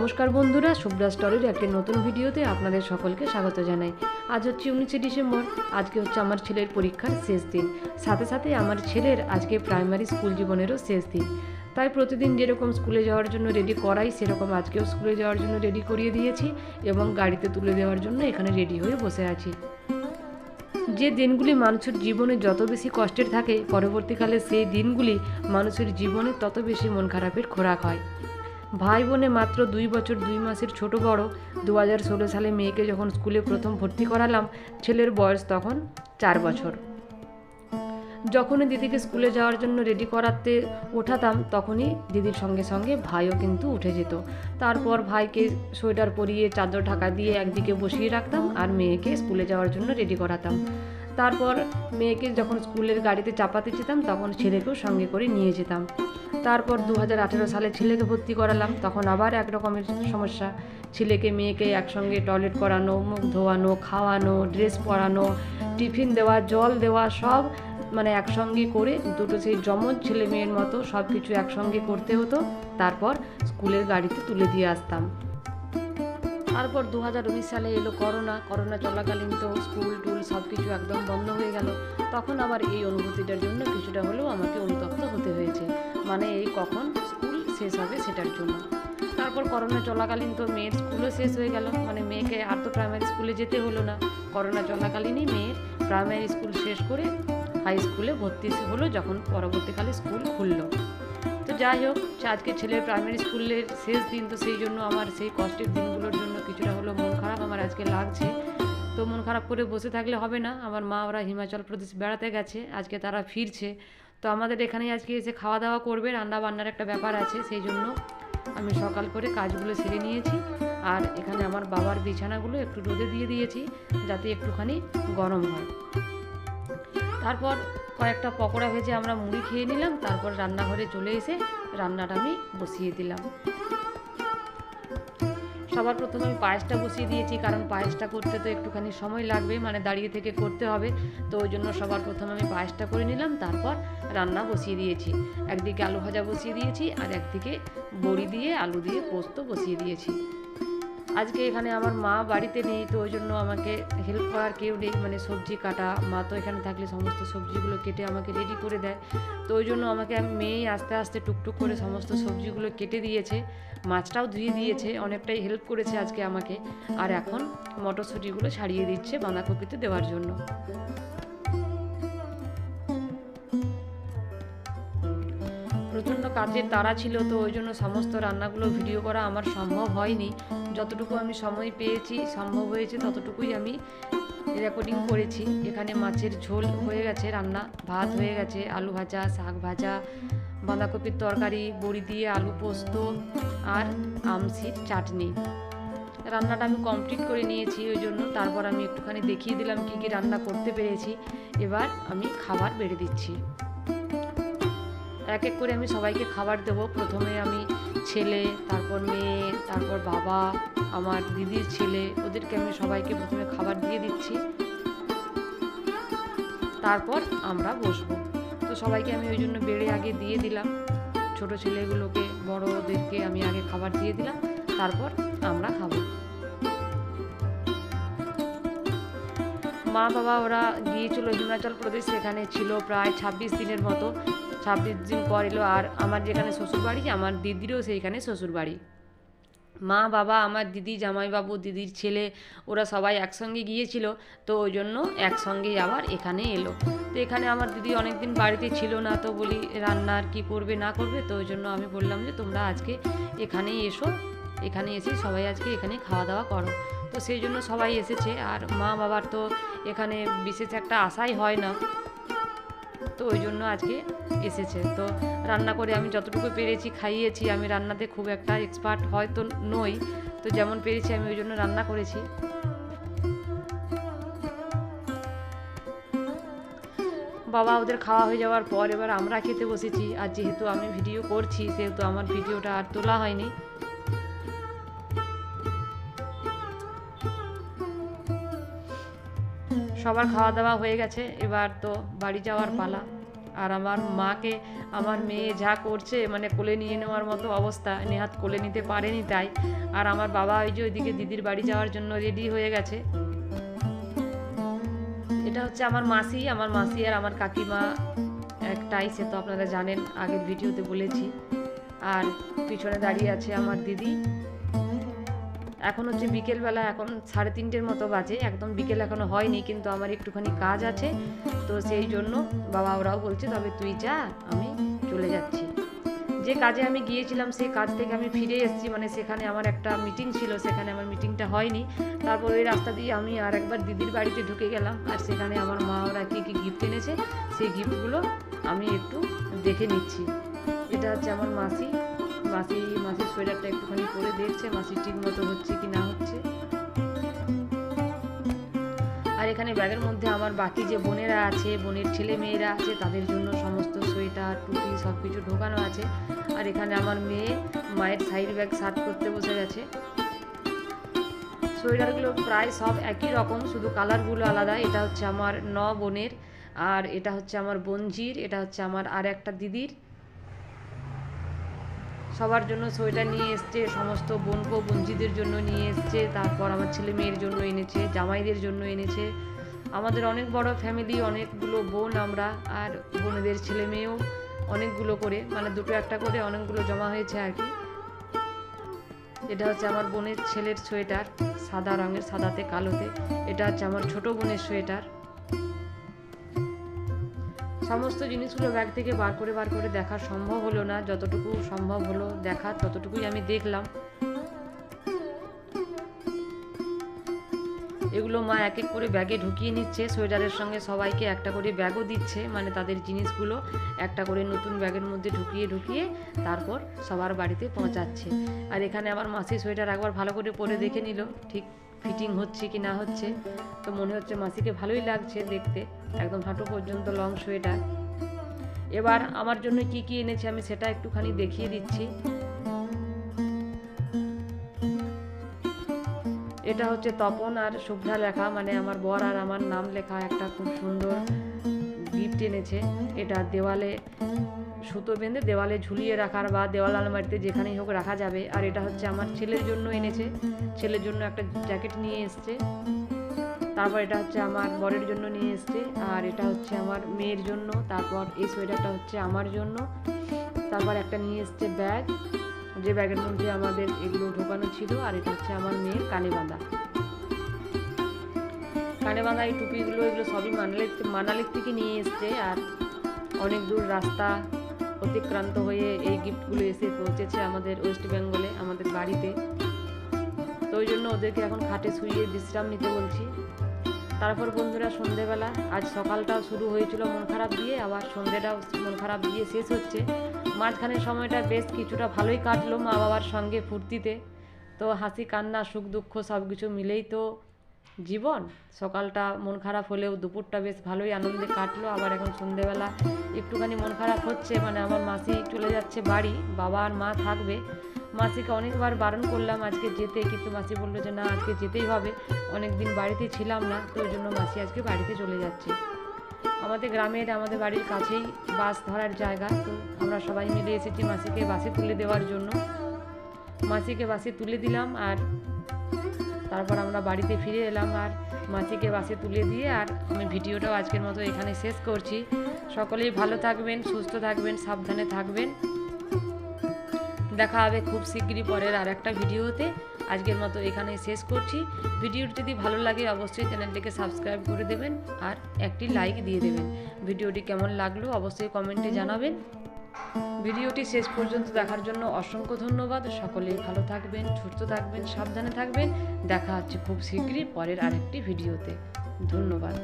নমস্কার বন্ধুরা শুভ্রা স্টোরির একটি নতুন ভিডিওতে আপনাদের সকলকে স্বাগত জানাই। আজ হচ্ছে উনিশে ডিসেম্বর, আজকে হচ্ছে আমার ছেলের পরীক্ষার শেষ দিন। সাথে সাথে আমার ছেলের আজকে প্রাইমারি স্কুল জীবনেরও শেষ দিন। তাই প্রতিদিন যেরকম স্কুলে যাওয়ার জন্য রেডি করাই, সেরকম আজকেও স্কুলে যাওয়ার জন্য রেডি করিয়ে দিয়েছি এবং গাড়িতে তুলে দেওয়ার জন্য এখানে রেডি হয়ে বসে আছি। যে দিনগুলি মানুষের জীবনে যত বেশি কষ্টের থাকে, পরবর্তীকালে সেই দিনগুলি মানুষের জীবনে তত বেশি মন খারাপের খোরাক হয়। ভাই বোনে মাত্র দুই বছর দুই মাসের ছোট বড়। দু হাজার ষোলো সালে মেয়েকে যখন স্কুলে প্রথম ভর্তি করালাম, ছেলের বয়স তখন চার বছর। যখনই দিদিকে স্কুলে যাওয়ার জন্য রেডি করাতে ওঠাতাম, তখনই দিদির সঙ্গে সঙ্গে ভাইও কিন্তু উঠে যেত। তারপর ভাইকে সোয়েটার পরিয়ে, চাদর ঢাকা দিয়ে একদিকে বসিয়ে রাখতাম আর মেয়েকে স্কুলে যাওয়ার জন্য রেডি করাতাম। তারপর মেয়েকে যখন স্কুলের গাড়িতে চাপাতে যেতাম, তখন ছেলেকেও সঙ্গে করে নিয়ে যেতাম। তারপর দু হাজার আঠেরো সালে ছেলেকে ভর্তি করালাম। তখন আবার এক রকমের সমস্যা। ছেলেকে মেয়েকে একসঙ্গে টয়লেট করানো, মুখ ধোয়ানো, খাওয়ানো, ড্রেস পরানো, টিফিন দেওয়া, জল দেওয়া, সব মানে একসঙ্গে করে দুটো সেই জমজ ছেলে মেয়ের মতো সব কিছু একসঙ্গে করতে হতো। তারপর স্কুলের গাড়িতে তুলে দিয়ে আসতাম। তারপর দু হাজার উনিশ সালে এলো করোনা। করোনা চলাকালীন তো স্কুল, টুল সব কিছু একদম বন্ধ হয়ে গেল। তখন আবার এই অনুভূতিটার জন্য কিছুটা হলেও আমাকে অনুতপ্ত হতে হয়েছে। মানে এই কখন স্কুল শেষ হবে সেটার জন্য। তারপর করোনা চলাকালীন তো মেয়ের স্কুলও শেষ হয়ে গেল। মানে মেয়েকে আর তো প্রাইমারি স্কুলে যেতে হলো না। করোনা চলাকালীনই মেয়ের প্রাইমারি স্কুল শেষ করে হাই স্কুলে ভর্তি হলো যখন পরবর্তীকালে স্কুল খুললো। তো যাই হোক আজকে ছেলের প্রাইমারি স্কুলের শেষ দিন, তো সেই জন্য আমার সেই কষ্টের দিনগুলোর জন্য কিছুটা হলো মন খারাপ আমার আজকে লাগছে। তো মন খারাপ করে বসে থাকলে হবে না, আমার মা ওরা হিমাচল প্রদেশ বেড়াতে গেছে, আজকে তারা ফিরছে। তো আমাদের এখানে আজকে এসে খাওয়া দাওয়া করবে রান্না বান্নার একটা ব্যাপার আছে, সেই জন্য আমি সকাল করে কাজগুলো সেরে নিয়েছি। আর এখানে আমার বাবার বিছানাগুলো একটু রোদে দিয়ে দিয়েছি, যাতে একটুখানি গরম হয়। তারপর কয়েকটা পকোড়া ভেজে আমরা মুড়ি খেয়ে নিলাম, তারপর রান্নাঘরে চলে এসে রান্নাটা আমি বসিয়ে দিলাম। সবার প্রথমে আমি পায়েসটা বসিয়ে দিয়েছি, কারণ পায়েসটা করতে তো একটুখানি সময় লাগবে মানে দাঁড়িয়ে থেকে করতে হবে। তো ওই জন্য সবার প্রথমে আমি পায়েসটা করে নিলাম, তারপর রান্না বসিয়ে দিয়েছি। একদিকে আলু ভাজা বসিয়ে দিয়েছি, আর একদিকে বড়ি দিয়ে, আলু দিয়ে পোস্ত বসিয়ে দিয়েছি। আজকে এখানে আমার মা বাড়িতে নেই, তো ওই জন্য আমাকে হেল্প করার কেউ নেই। মানে সবজি কাটা, মা তো এখানে থাকলে সমস্ত সবজিগুলো কেটে আমাকে রেডি করে দেয়। তো ওই জন্য আমাকে আমি মেয়েই আস্তে আস্তে টুকটুক করে সমস্ত সবজিগুলো কেটে দিয়েছে। মাছটাও ধুয়ে দিয়েছে, অনেকটাই হেল্প করেছে আজকে আমাকে। আর এখন মটরশুঁটিগুলো ছাড়িয়ে দিচ্ছে বাঁধাকপিতে দেওয়ার জন্য। প্রচণ্ড কাজের তাড়া ছিল, তো ওই জন্য সমস্ত রান্নাগুলো ভিডিও করা আমার সম্ভব হয়নি। যতটুকু আমি সময় পেয়েছি, সম্ভব হয়েছে ততটুকুই আমি রেকর্ডিং করেছি। এখানে মাছের ঝোল হয়ে গেছে, রান্না ভাত হয়ে গেছে, আলু ভাজা, শাক ভাজা, বাঁধাকপির তরকারি, বড়ি দিয়ে আলু পোস্ত আর আমসির চাটনি। রান্নাটা আমি কমপ্লিট করে নিয়েছি ওই জন্য, তারপর আমি একটুখানি দেখিয়ে দিলাম কী কী রান্না করতে পেরেছি। এবার আমি খাবার বেড়ে দিচ্ছি। এক এক করে আমি সবাইকে খাবার দেবো। প্রথমে আমি ছেলে, তারপর মেয়ে, তারপর বাবা, আমার দিদির ছেলে, ওদেরকে আমি সবাইকে প্রথমে খাবার দিয়ে দিচ্ছি। তারপর আমরা বসবো। তো সবাইকে আমি ওই জন্য বেড়ে আগে দিয়ে দিলাম। ছোট ছেলেগুলোকে, বড়োদেরকে আমি আগে খাবার দিয়ে দিলাম। তারপর আমরা খাব। মা বাবা ওরা গিয়েছিল হিমাচল প্রদেশ। সেখানে ছিল প্রায় ছাব্বিশ দিনের মতো। ছাব্বিশ দিন পর এলো আর আমার যেখানে শ্বশুর বাড়ি আমার দিদিরও সেইখানে শ্বশুর বাড়ি মা, বাবা, আমার দিদি, জামাইবাবু, দিদির ছেলে, ওরা সবাই একসঙ্গে গিয়েছিল, তো ওই জন্য একসঙ্গেই আবার এখানে এলো। তো এখানে আমার দিদি অনেকদিন বাড়িতে ছিল না, তো বলি রান্নার কি করবে, না করবে, তো ওই জন্য আমি বললাম যে তোমরা আজকে এখানেই এসো, এখানে এসে সবাই আজকে এখানে খাওয়া দাওয়া করো। তো সেই জন্য সবাই এসেছে, আর মা, বাবার তো এখানে বিশেষ একটা আশাই হয় না। তো ওই জন্য আজকে এসেছে। তো রান্না করে আমি যতটুকু পেরেছি খাইয়েছি, আমি রান্নাতে খুব একটা এক্সপার্ট হয়তো নই, তো যেমন পেরেছি আমি ওই জন্য রান্না করেছি। বাবা ওদের খাওয়া হয়ে যাওয়ার পর এবার আমরা খেতে বসেছি, আর যেহেতু আমি ভিডিও করছি, সেহেতু আমার ভিডিওটা আর তোলা হয়নি। সবার খাওয়া দাওয়া হয়ে গেছে। এবার তো বাড়ি যাওয়ার পালা। আর আমার মাকে, আমার মেয়ে যা করছে মানে কোলে নিয়ে নেওয়ার মতো অবস্থা। নেহাত কোলে নিতে পারেনি তাই। আর আমার বাবা ওই যে ওইদিকে দিদির বাড়ি যাওয়ার জন্য রেডি হয়ে গেছে। এটা হচ্ছে আমার মাসি। আমার মাসি আর আমার কাকিমা একটাই, সে তো আপনারা জানেন, আগের ভিডিওতে বলেছি। আর পিছনে দাঁড়িয়ে আছে আমার দিদি। এখন হচ্ছে বিকেলবেলা এখন সাড়ে তিনটের মতো বাজে, একদম বিকেল এখনও হয়নি, কিন্তু আমার একটুখানি কাজ আছে। তো সেই জন্য বাবা ওরাও বলছে, তবে তুই যা, আমি চলে যাচ্ছি। যে কাজে আমি গিয়েছিলাম সেই কাজ থেকে আমি ফিরে এসেছি মানে সেখানে আমার একটা মিটিং ছিল, সেখানে আমার মিটিংটা হয়নি। তারপর ওই রাস্তা দিয়ে আমি আর একবার দিদির বাড়িতে ঢুকে গেলাম, আর সেখানে আমার মা ওরা কী কী গিফট এনেছে, সেই গিফটগুলো আমি একটু দেখে নিচ্ছি। এটা হচ্ছে আমার মাসি মাসি, মাসির সোয়েটারটা একটুখানি পরে দেখছে, মাসি ঠিক মতো হচ্ছে কি না হচ্ছে। আর এখানে ব্যাগের মধ্যে আমার বাকি যে বোনেরা আছে, বোনের ছেলে মেয়েরা আছে, তাদের জন্য সমস্ত সোয়েটার, টুপি সব কিছু ঢোকানো আছে। আর এখানে আমার মেয়ে মায়ের সাইড ব্যাগ সার্ট করতে বসে গেছে। সোয়েটারগুলো প্রায় সব একই রকম, শুধু কালারগুলো আলাদা। এটা হচ্ছে আমার ন বোনের, আর এটা হচ্ছে আমার বঞ্জির এটা হচ্ছে আমার আর একটা দিদির। সবার জন্য সোয়েটার নিয়ে এসছে, সমস্ত বোনকো বঞ্জিদের জন্য নিয়ে এসছে, তারপর আমার ছেলে মেয়ের জন্য এনেছে, জামাইদের জন্য এনেছে। আমাদের অনেক বড় ফ্যামিলি অনেকগুলো বোন আমরা আর বোনেদের ছেলে মেয়েও অনেকগুলো করে মানে দুটো একটা করে অনেকগুলো জমা হয়েছে আর কি। এটা হচ্ছে আমার বোনের ছেলের সোয়েটার, সাদা রঙের, সাদাতে কালোতে। এটা হচ্ছে আমার ছোট বোনের সোয়েটার। সমস্ত জিনিসগুলো ব্যাগ থেকে বার করে বার করে দেখা সম্ভব হলো না। যতটুকু সম্ভব হলো দেখা, ততটুকুই আমি দেখলাম। এগুলো মা এক এক করে ব্যাগে ঢুকিয়ে নিচ্ছে, সোয়েটারের সঙ্গে সবাইকে একটা করে ব্যাগও দিচ্ছে মানে তাদের জিনিসগুলো একটা করে নতুন ব্যাগের মধ্যে ঢুকিয়ে ঢুকিয়ে তারপর সবার বাড়িতে পৌঁছাচ্ছে। আর এখানে আমার মাসি সোয়েটার একবার ভালো করে পরে দেখে নিল, ঠিক ফিটিং হচ্ছে কি না হচ্ছে। তো মনে হচ্ছে মাসিকে ভালোই লাগছে দেখতে, একদম হাঁটু পর্যন্ত লং সোয়েটার। এবার আমার জন্য কি কি এনেছে আমি সেটা একটুখানি দেখিয়ে দিচ্ছি। এটা হচ্ছে তপন আর শুভ্রা লেখা মানে আমার বর আর আমার নাম লেখা একটা খুব সুন্দর গিফট এনেছে। এটা দেওয়ালে সুতো বেঁধে দেওয়ালে ঝুলিয়ে রাখার বা দেওয়াল আলমারিতে যেখানেই হোক রাখা যাবে। আর এটা হচ্ছে আমার ছেলের জন্য এনেছে। ছেলের জন্য একটা জ্যাকেট নিয়ে এসছে। তারপর এটা হচ্ছে আমার বরের জন্য নিয়ে এসছে। আর এটা হচ্ছে আমার মেয়ের জন্য। তারপর এই সোয়েটারটা হচ্ছে আমার জন্য। তারপর একটা নিয়ে এসছে ব্যাগ। যে ব্যাগের মধ্যে আমাদের এগুলো ঢোকানো ছিল, আর এটা হচ্ছে আমার মেয়ের কানে বাঁধা। কানে বাঁধা এই টুপিগুলো, এগুলো সবই মানালির মানালির থেকে নিয়ে এসছে, আর অনেক দূর রাস্তা অতিক্রান্ত হয়ে এই গিফটগুলো এসে পৌঁছেছে আমাদের ওয়েস্ট বেঙ্গলে আমাদের বাড়িতে। তো ওই জন্য ওদেরকে এখন খাটে শুয়ে বিশ্রাম নিতে বলছি। তারপর বন্ধুরা সন্ধেবেলা, আজ সকালটাও শুরু হয়েছিল মন খারাপ দিয়ে, আবার সন্ধেটাও মন খারাপ দিয়ে শেষ হচ্ছে। মাঝখানে সময়টা বেশ কিছুটা ভালোই কাটলো মা বাবার সঙ্গে ফুর্তিতে। তো হাসি, কান্না, সুখ, দুঃখ সব কিছু মিলেই তো জীবন। সকালটা মন খারাপ হলেও দুপুরটা বেশ ভালোই আনন্দে কাটলো। আবার এখন সন্ধেবেলা একটুখানি মন খারাপ হচ্ছে মানে আমার মাসি চলে যাচ্ছে বাড়ি, বাবা আর মা থাকবে। মাসিকে অনেকবার বারণ করলাম, আজকে যেতে, কিন্তু মাসি বলল যে না, আজকে যেতেই হবে। অনেক দিন বাড়িতে ছিলাম না, তো ওই জন্য মাসি আজকে বাড়িতে চলে যাচ্ছে। আমাদের গ্রামের, আমাদের বাড়ির কাছেই বাস ধরার জায়গা, তো আমরা সবাই মিলে এসেছি মাসিকে বাসে তুলে দেওয়ার জন্য। মাসিকে বাসে তুলে দিলাম আর তারপর আমরা বাড়িতে ফিরে এলাম আর মাসিকে বাসে তুলে দিয়ে আর আমি ভিডিওটাও আজকের মতো এখানে শেষ করছি। সকলেই ভালো থাকবেন, সুস্থ থাকবেন, সাবধানে থাকবেন। দেখা হবে খুব শীঘ্রই পরের আর একটা ভিডিওতে। আজকের মতো এখানে শেষ করছি। ভিডিওটি যদি ভালো লাগে অবশ্যই চ্যানেলটিকে সাবস্ক্রাইব করে দেবেন আর একটি লাইক দিয়ে দেবেন। ভিডিওটি কেমন লাগল অবশ্যই কমেন্টে জানাবেন। ভিডিওটি শেষ পর্যন্ত দেখার জন্য অসংখ্য ধন্যবাদ। সকলেই ভালো থাকবেন, সুস্থ থাকবেন, সাবধানে থাকবেন। দেখা হচ্ছে খুব শীঘ্রই পরের আরেকটি ভিডিওতে। ধন্যবাদ।